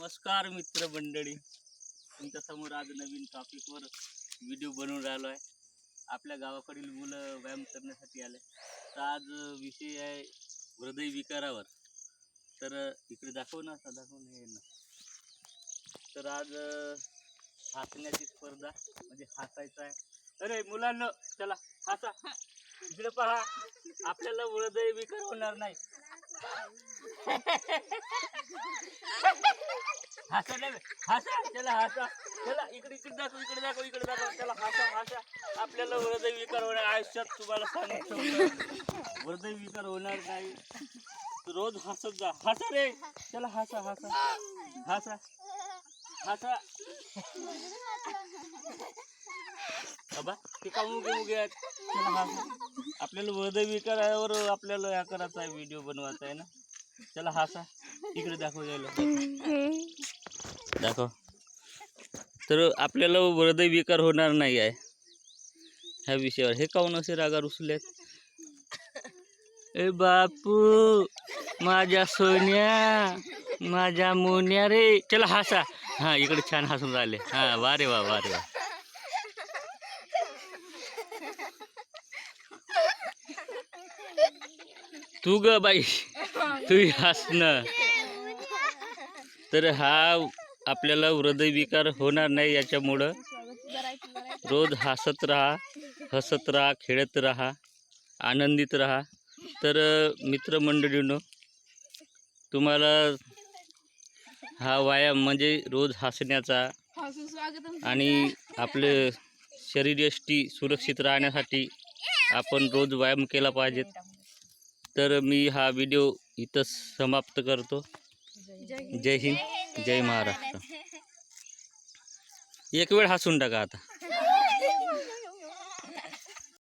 नमस्कार मित्र मंडळी तुमच्यासमोर आज नवीन टॉपिकवर व्हिडिओ बनवून राहिलो आहे. आपल्या गावाकडील मुलं व्यायाम करण्यासाठी आले. तर आज विषय आहे हृदय विकारावर. तर इकडे दाखव ना आता दाखव ना हे ना. तर आज हसण्याची स्पर्धा म्हणजे हसायचं आहे. अरे मुलांना चला हसा इकडे पहा. आपल्याला हृदय विकार होणार नाही. हसा हसा त्याला हसा. त्याला इकडे इकडे दाखव इकडे दाखव इकडे दाखव. त्याला हसा हसा. आपल्याला हृदय विकार होणार. आयुष्यात तुम्हाला सांगितलं हृदय विकार होणार नाही. रोज हसत जा. हसा रे. त्याला हसा हसा. हसा. हसा. बाबा ते का मुगे मुगे आहेत? त्याला हसा. आपल्याला हृदय विकारावर आपल्याला या करायचा आहे व्हिडिओ बनवायचा आहे ना? त्याला हसा. इकडे दाखव यायला. दाखव. तर आपल्याला हृदय विकार होणार नाही आहे. ह्या विषयावर. हे काऊन असे रागार उचलेत ए बापू माझ्या सोन्या माझ्या मोन्या रे. चला हसा. हा इकडे छान हसून राहिले. हा वा रे वा वा रे वा. तू ग बाई तू हसणं तर हा आपल्याला हृदयविकार होणार नाही याच्यामुळं. रोज हसत राहा हसत राहा खेळत राहा आनंदित राहा. तर मित्रमंडळीनो तुम्हाला हा व्यायाम म्हणजे रोज हसण्याचा आणि आपले शरीरयष्टी सुरक्षित राहण्यासाठी आपण रोज व्यायाम केला पाहिजेत. तर मी हा व्हिडिओ इथं समाप्त करतो. जय हिंद. जय महाराष्ट्र. एक वेळ हसून टाका आता.